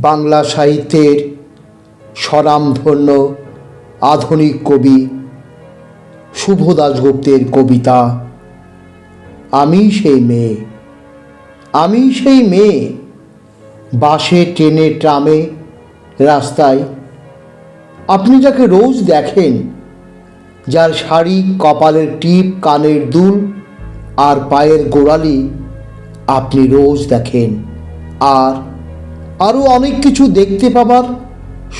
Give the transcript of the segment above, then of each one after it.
বাংলা সাহিত্যের স্বনামধন্য আধুনিক কবি শুভ দাশগুপ্তের কবিতা। আমি সেই মেয়ে, আমি সেই মেয়ে, বাসে, ট্রেনে, ট্রামে, রাস্তায়। আপনি যাকে রোজ দেখেন, যার শাড়ি, কপালের টিপ, কানের দুল আর পায়ের গোড়ালি আপনি রোজ দেখেন। আর আরও অনেক কিছু দেখতে পাবার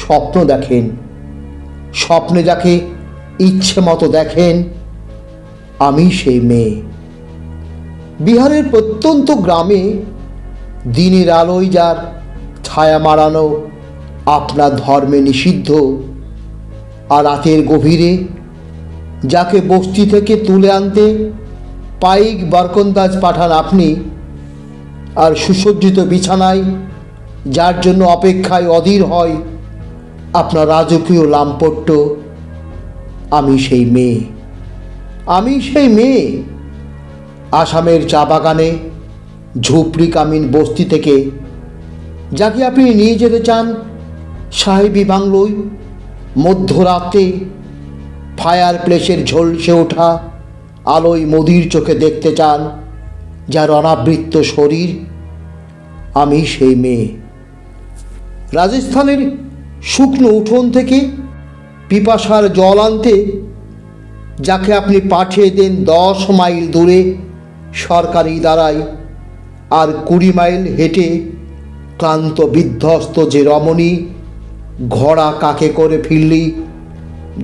স্বপ্ন দেখেন। স্বপ্নে যাকে ইচ্ছে মতো দেখেন, আমি সেই মেয়ে। বিহারের প্রত্যন্ত গ্রামে দিনের আলোয় যার ছায়া মারানো আপনার ধর্মে নিষিদ্ধ, আর রাতের গভীরে যাকে বস্তি থেকে তুলে আনতে পাইক বারকন্দাজ পাঠান আপনি, আর সুসজ্জিত বিছানায় যার জন্য অপেক্ষায় অধীর হয় আপনার রাজকীয় লাম্পট্য। আমি সেই মেয়ে। আমি সেই মেয়ে। আসামের চা বাগানে ঝুপড়ি কামিন বস্তি থেকে যাকে আপনি নিয়ে যেতে চান সাহেবী বাংলোয় মধ্যরাতে ফায়ার প্লেসের ঝলসে ওঠা আলোয় মোদির চোখে দেখতে চান যার অনাবৃত্ত শরীর, আমি সেই মেয়ে। রাজস্থানের শুকনো উঠোন থেকে পিপাসার জল আনতে যাকে আপনি পাঠিয়ে দেন দশ মাইল দূরে সরকারি দ্বারায় আর কুড়ি মাইল হেঁটে ক্লান্ত বিধ্বস্ত যে রমণী ঘোড়া কাকে করে ফিরলি,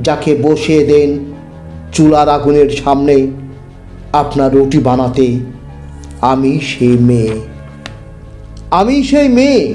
যাকে বসিয়ে দেন চুলার আগুনের সামনে আপনার রুটি বানাতে, আমি সেই মেয়ে। আমি সেই মেয়ে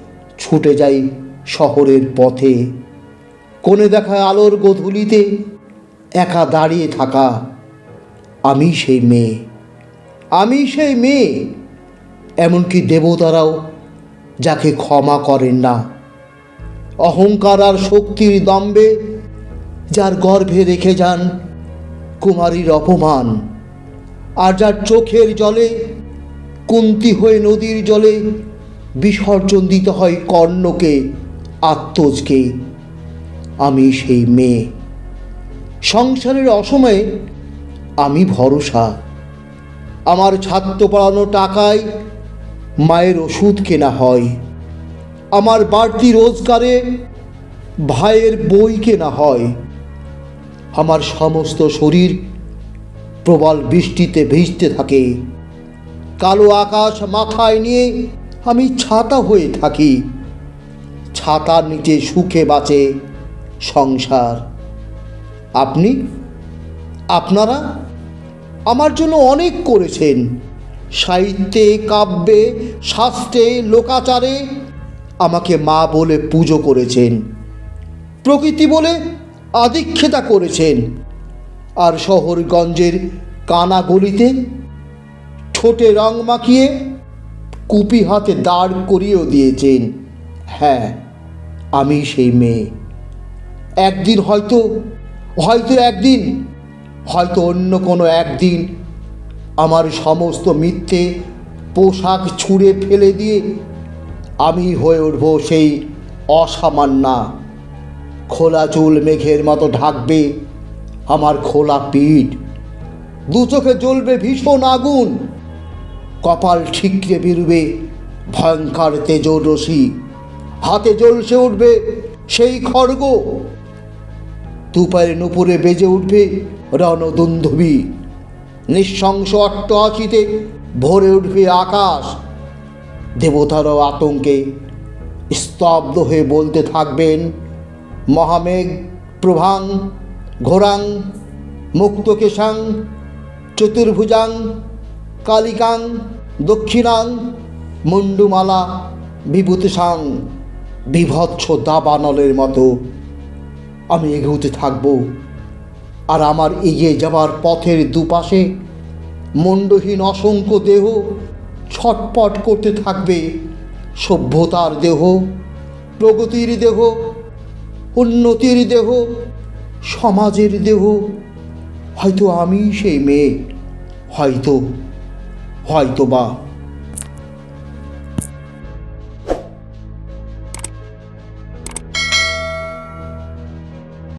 ছুটে যাই শহরের পথে। কোণে দেখা আলোর গোধূলিতে একা দাঁড়িয়ে থাকা আমি সেই মেয়ে। আমি সেই মেয়ে। এমনকি দেবতারাও যাকে ক্ষমা করেন না। অহংকার আর শক্তির দম্বে যার গর্ভে রেখে যান কুমারীর অপমান। আর যার চোখের জলে কুন্তি হয়ে নদীর জলে বিসর্জন দিতে হয় কর্ণকে, আত্মজকে। আমি সেই মেয়ে। সংসারের অসময়ে আমি ভরসা। আমার ছাত্র পড়ানো টাকায় মায়ের ওষুধ কেনা হয়। আমার বাড়তি রোজগারে ভাইয়ের বই কেনা হয়। আমার সমস্ত শরীর প্রবল বৃষ্টিতে ভিজতে থাকে। কালো আকাশ মাথায় নিয়ে আমি ছাতা হয়ে থাকি। ছাতার নিচে সুখে বাঁচে সংসার। আপনি? আপনারা? আমার জন্য অনেক করেছেন। সাহিত্যে, কাব্যে, শাস্ত্রে, লোকাচারে আমাকে মা বলে পুজো করেছেন। প্রকৃতি বলে আদিক্ষেতা করেছেন। আর শহরগঞ্জের কানা গলিতে ঠোঁটে রং মাখিয়ে কুপি হাতে দাঁড় করিয়েও দিয়েছেন। হ্যাঁ আমি সেই মেয়ে। একদিন হয়তো হয়তো একদিন, হয়তো অন্য কোনো একদিন আমার সমস্ত মিথ্যে পোশাক ছুঁড়ে ফেলে দিয়ে আমি হয়ে উঠব সেই অসামান্যা, খোলা চুল মেঘের মতো ঢাকবে আমার খোলা পিঠ। দু চোখে জ্বলবে ভীষণ আগুন। কপাল ঠিকরে বেরুবে, ভয়ঙ্কর তেজরসি। হাতে জ্বলসে উঠবে সেই খড়গ। দুপায়ের নুপুরে বেজে উঠবে রণদুন্ধবী। নিঃশংস অট্টহাসিতে ভরে উঠবে আকাশ। দেবতারাও আতঙ্কে স্তব্ধ হয়ে বলতে থাকবেন, মহামেঘ, প্রভাং, ঘোরাং, মুক্তকেশাং, চতুর্ভুজাং কালিকাং, দক্ষিণাং, মুন্ডুমালা, বিভূতিসাং, বিভৎস দাবানলের মতো। আমি এগোতে থাকব। আর আমার এগিয়ে যাবার পথের দুপাশে মণ্ডহীন অসংখ্য দেহ ছটপট করতে থাকবে। সভ্যতার দেহ, প্রগতির দেহ, উন্নতির দেহ, সমাজের দেহ। হয়তো আমি সেই মেয়ে, হয়তো হয়তো বা